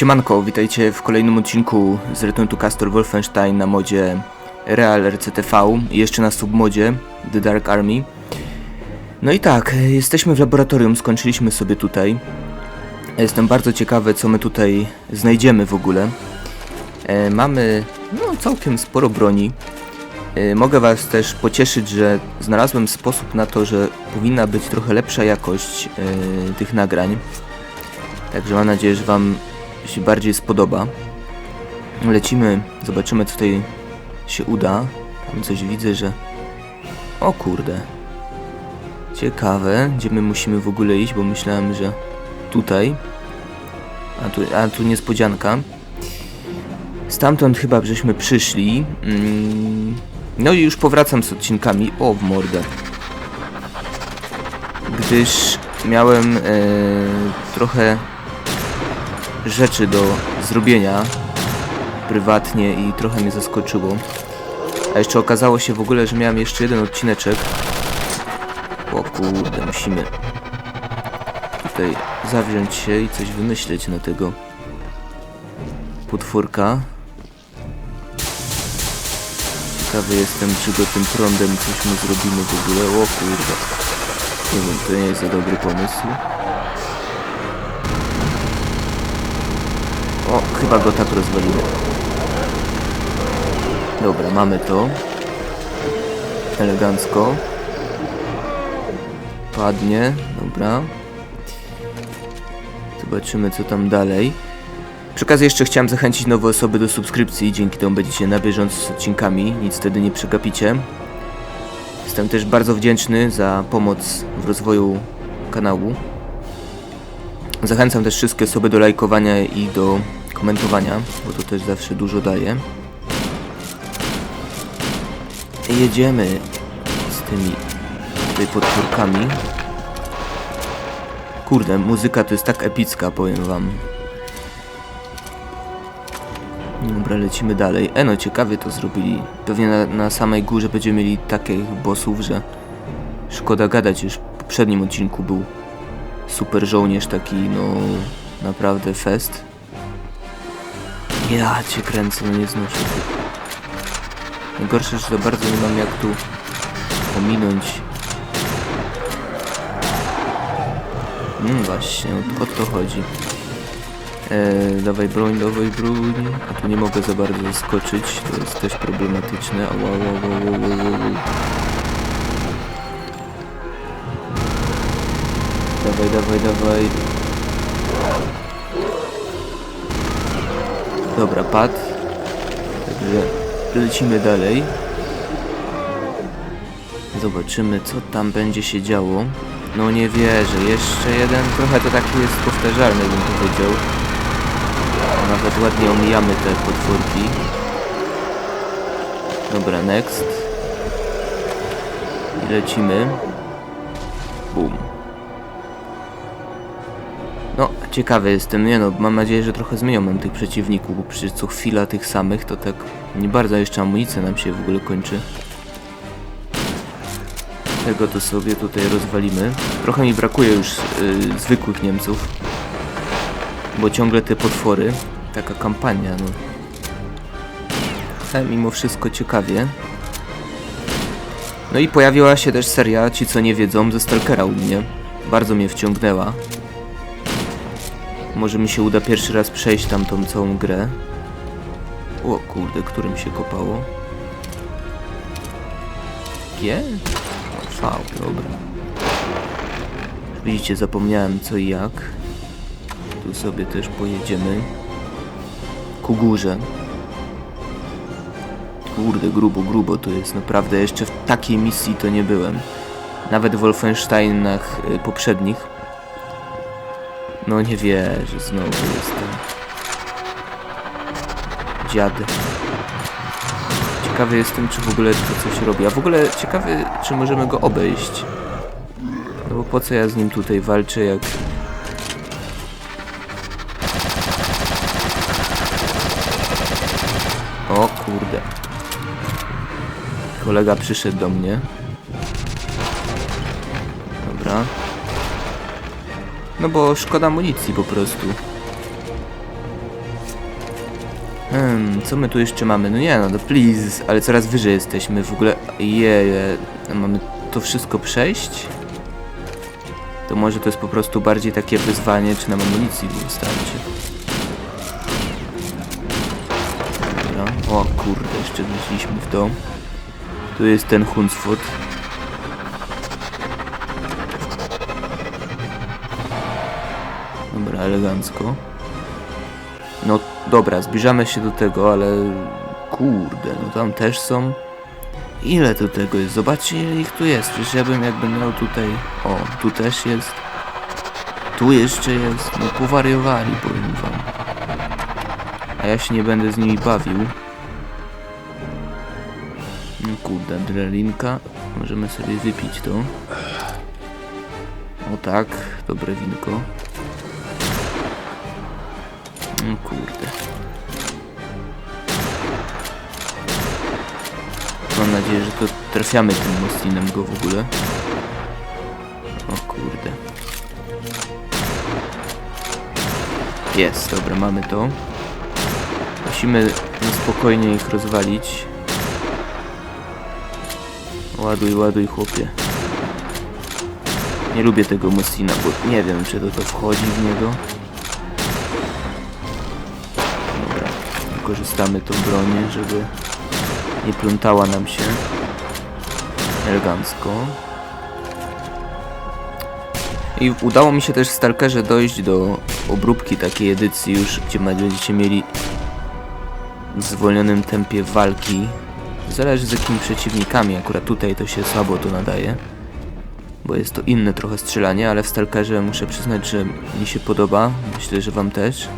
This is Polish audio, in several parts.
Siemanko, witajcie w kolejnym odcinku z Return to Castle Wolfenstein na modzie Real RCTV i jeszcze na submodzie The Dark Army. No i tak, jesteśmy w laboratorium, skończyliśmy sobie tutaj. Jestem bardzo ciekawy, co my tutaj znajdziemy w ogóle. E, mamy no, całkiem sporo broni. E, mogę Was też pocieszyć, że znalazłem sposób na to, że powinna być trochę lepsza jakość e, tych nagrań. Także mam nadzieję, że Wam się bardziej spodoba. Lecimy, zobaczymy co tutaj się uda. Tam coś widzę, że... O kurde. Ciekawe, gdzie my musimy w ogóle iść, bo myślałem, że tutaj. A tu, a tu niespodzianka. Stamtąd chyba żeśmy przyszli. Mm. No i już powracam z odcinkami. O, w mordę. Gdyż miałem e, trochę rzeczy do zrobienia prywatnie i trochę mnie zaskoczyło. A jeszcze okazało się w ogóle, że miałem jeszcze jeden odcineczek. O kurde, musimy tutaj zawziąć się i coś wymyśleć na tego potworka. Ciekawy jestem, czy go tym prądem coś mu zrobimy w ogóle. O kurde. Nie wiem, to nie jest za dobry pomysł. O, chyba go tak rozwalimy. Dobra, mamy to. Elegancko. Padnie, dobra. Zobaczymy co tam dalej. Przy okazji jeszcze chciałem zachęcić nowe osoby do subskrypcji, dzięki temu będziecie na bieżąco z odcinkami, nic wtedy nie przegapicie. Jestem też bardzo wdzięczny za pomoc w rozwoju kanału. Zachęcam też wszystkie osoby do lajkowania i do komentowania, bo to też zawsze dużo daje. Jedziemy z tymi tutaj potwórkami. Kurde, muzyka to jest tak epicka, powiem wam. Dobra, lecimy dalej. E no, ciekawie to zrobili. Pewnie na, na samej górze będziemy mieli takich bossów, że szkoda gadać, już w poprzednim odcinku był super żołnierz taki, no naprawdę fest. Ja cię kręcę, no nie znoszę. Najgorsze, że za bardzo nie mam jak tu ominąć. Mm, właśnie, o, o to chodzi. Eee, dawaj broń, dawaj broń. A tu nie mogę za bardzo zaskoczyć, to jest też problematyczne. Ała, ała, ała, ała. Dawaj, dawaj, dawaj. Dobra, pad. Także lecimy dalej. Zobaczymy, co tam będzie się działo. No nie wierzę, jeszcze jeden. Trochę to taki jest powtarzalny, bym powiedział. Nawet ładnie omijamy te potwórki. Dobra, next. I lecimy. Boom. Ciekawy jestem, nie no, mam nadzieję, że trochę zmienią nam tych przeciwników, bo przecież co chwila tych samych, to tak nie bardzo jeszcze amunicja nam się w ogóle kończy. Tego to sobie tutaj rozwalimy. Trochę mi brakuje już yy, zwykłych Niemców, bo ciągle te potwory, taka kampania, no. Ale mimo wszystko ciekawie. No i pojawiła się też seria, ci co nie wiedzą, ze Stalkera u mnie. Bardzo mnie wciągnęła. Może mi się uda pierwszy raz przejść tam tą całą grę. O kurde, którym się kopało? G? V, dobra. Widzicie, zapomniałem co i jak. Tu sobie też pojedziemy. Ku górze. Kurde, grubo, grubo to jest. Naprawdę, jeszcze w takiej misji to nie byłem. Nawet w Wolfensteinach y, poprzednich. No nie wierzę, znowu jestem. Dziad. Ciekawy jestem, czy w ogóle to coś robi. A w ogóle ciekawy, czy możemy go obejść. No bo po co ja z nim tutaj walczę, jak... O kurde. Kolega przyszedł do mnie. No bo szkoda amunicji po prostu. Hmm, co my tu jeszcze mamy? No nie no, no please, ale coraz wyżej jesteśmy. W ogóle, jeje, mamy to wszystko przejść? To może to jest po prostu bardziej takie wyzwanie, czy nam amunicji nie starczy. Dobra. O kurde, jeszcze weszliśmy w to. Tu jest ten Hunsford. Dobra, elegancko. No dobra, zbliżamy się do tego, ale kurde, no tam też są. Ile tu tego jest? Zobaczcie ile ich tu jest. Przecież ja bym jakby miał tutaj... O, tu też jest. Tu jeszcze jest. No powariowali, powiem wam. A ja się nie będę z nimi bawił. No kurde, adrenalinka. Możemy sobie wypić to. O tak, dobre winko. No kurde. Mam nadzieję, że to trafiamy tym Moslinem go w ogóle. O kurde. Jest, dobra, mamy to. Musimy na spokojnie ich rozwalić. Ładuj, ładuj chłopie. Nie lubię tego Moslina, bo nie wiem czy to, to wchodzi w niego. Wykorzystamy tą bronię, żeby nie plątała nam się elegancko. I udało mi się też w Stalkerze dojść do obróbki takiej edycji już, gdzie będziecie mieli w zwolnionym tempie walki. Zależy z jakimi przeciwnikami, akurat tutaj to się słabo to nadaje. Bo jest to inne trochę strzelanie, ale w Stalkerze muszę przyznać, że mi się podoba. Myślę, że wam też.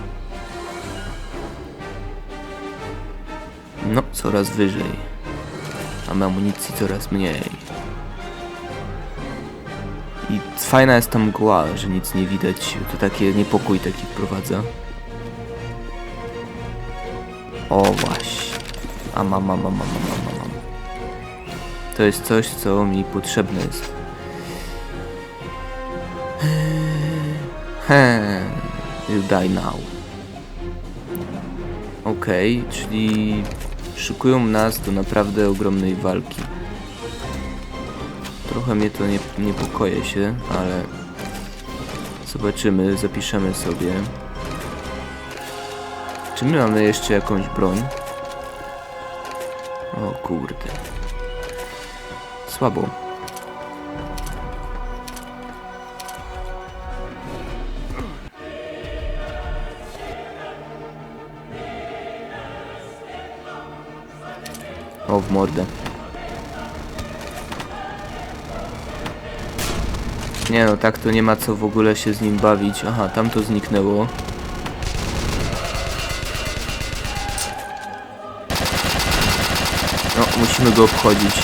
No, coraz wyżej. Mamy amunicji coraz mniej. I fajna jest ta mgła, że nic nie widać. To takie niepokój taki wprowadza. O właśnie. A mam, mam, mam, mam, mam, mam. To jest coś, co mi potrzebne jest. He, you die now. Okej, czyli szykują nas do naprawdę ogromnej walki. Trochę mnie to nie, niepokoje się, ale zobaczymy, zapiszemy sobie. Czy my mamy jeszcze jakąś broń? O kurde. Słabo. O, w mordę. Nie no, tak to nie ma co w ogóle się z nim bawić. Aha, tam to zniknęło. No, musimy go obchodzić.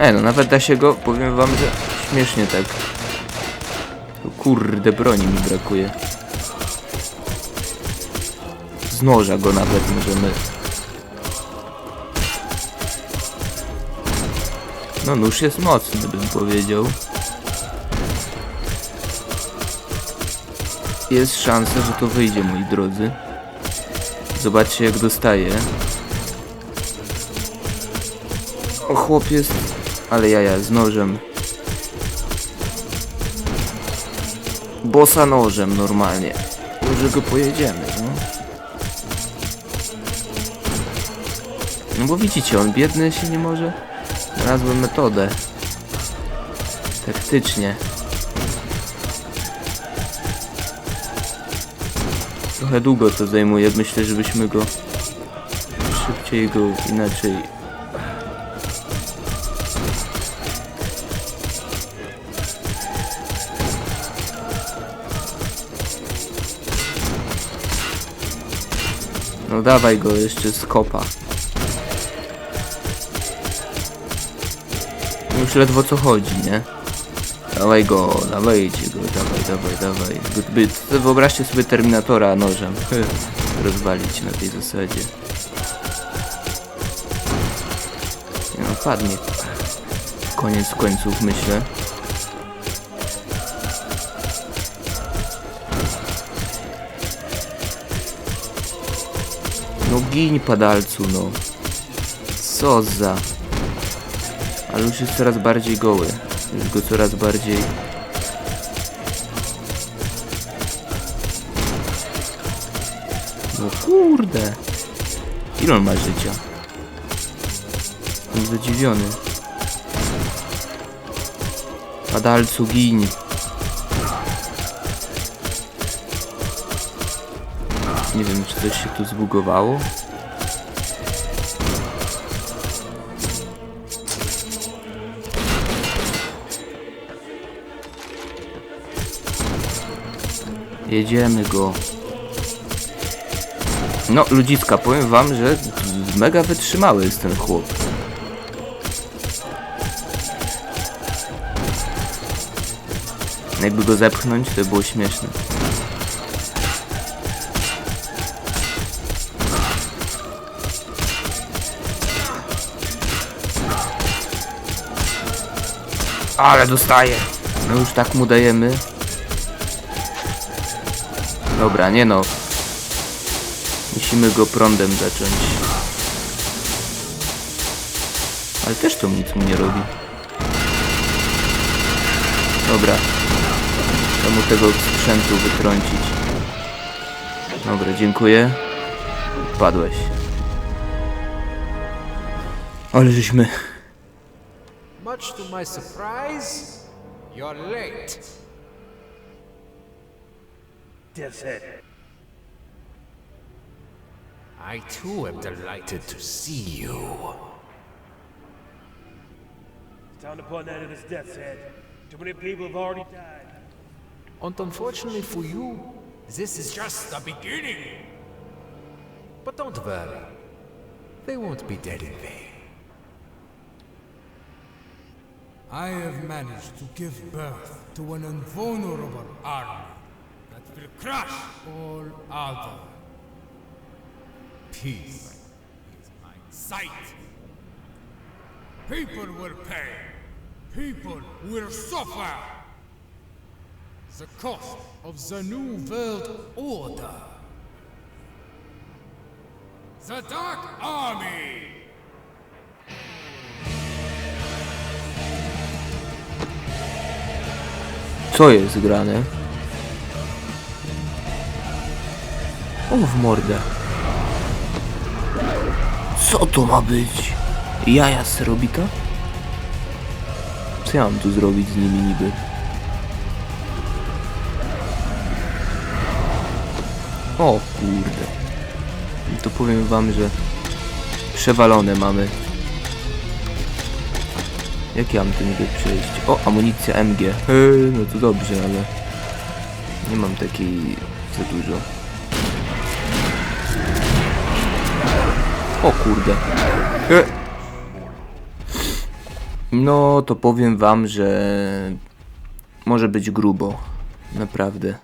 E, no nawet da się go, powiem wam, że śmiesznie tak. Kurde, broni mi brakuje. Z noża go nawet możemy. No nóż jest mocny, bym powiedział. Jest szansa, że to wyjdzie, moi drodzy. Zobaczcie, jak dostaje. O, chłop jest... Ale jaja, z nożem. Bosa nożem, normalnie. Może go pojedziemy, no. No bo widzicie, on biedny się nie może. Znalazłem metodę. Taktycznie. Trochę długo to zajmuje. Myślę, żebyśmy go szybciej go inaczej. No dawaj go jeszcze z kopa. Już ledwo co chodzi, nie? Dawaj go, dawajcie go, dawaj, dawaj, dawaj. Wyobraźcie sobie Terminatora nożem. Rozwalić na tej zasadzie. padnie. Koniec końców, myślę. Gin padalcu, no. Co za... Ale już jest coraz bardziej goły. Już go coraz bardziej... No kurde. Ile on ma życia? Jestem zadziwiony. Padalcu gin. Nie wiem, czy coś się tu zbugowało. Jedziemy go. No, ludziska, powiem wam, że mega wytrzymały jest ten chłop. Jakby go zepchnąć, to by było śmieszne. Ale dostaje. No już tak mu dajemy. Dobra, nie no. Musimy go prądem zacząć. Ale też to nic mu nie robi. Dobra. Trzeba mu tego sprzętu wytrącić. Dobra, dziękuję. Padłeś. Ale żeśmy... Much to my surprise, you're late. Death's Head. I too am delighted to see you. Time to put an end to this Death's Head. Too many people have already died. And unfortunately for you, this is just the beginning. But don't worry, they won't be dead in vain. I have managed to give birth to an invulnerable army that will crush all other. Peace is my sight. People will pay. People will suffer. The cost of the New World Order. The Dark Army! Co jest grane? O, w mordę. Co to ma być? Jaja robi to? Co ja mam tu zrobić z nimi niby? O kurde. To powiem wam, że przewalone mamy. Jak ja mam to niby przejść? O, amunicja MG. Hej, no to dobrze, ale nie mam takiej za dużo. O kurde. E. No, to powiem wam, że może być grubo. Naprawdę.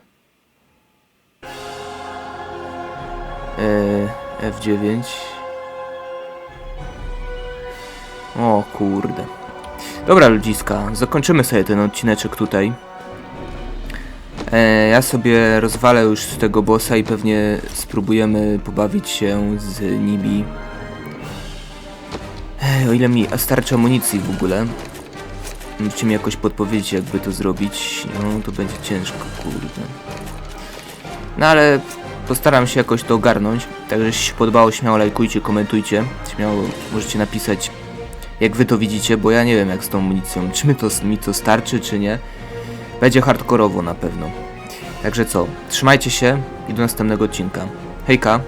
E, F9. O kurde. Dobra ludziska, zakończymy sobie ten odcineczek tutaj. E, ja sobie rozwalę już z tego bossa i pewnie spróbujemy pobawić się z Nibi. E, o ile mi starczy amunicji w ogóle. Musicie mi jakoś podpowiedzieć jakby to zrobić. No to będzie ciężko, kurde. No ale postaram się jakoś to ogarnąć. Także jeśli się podobało, śmiało lajkujcie, komentujcie. Śmiało możecie napisać jak wy to widzicie, bo ja nie wiem jak z tą amunicją, czy mi to, mi to starczy, czy nie. Będzie hardkorowo na pewno. Także co, trzymajcie się i do następnego odcinka. Hejka!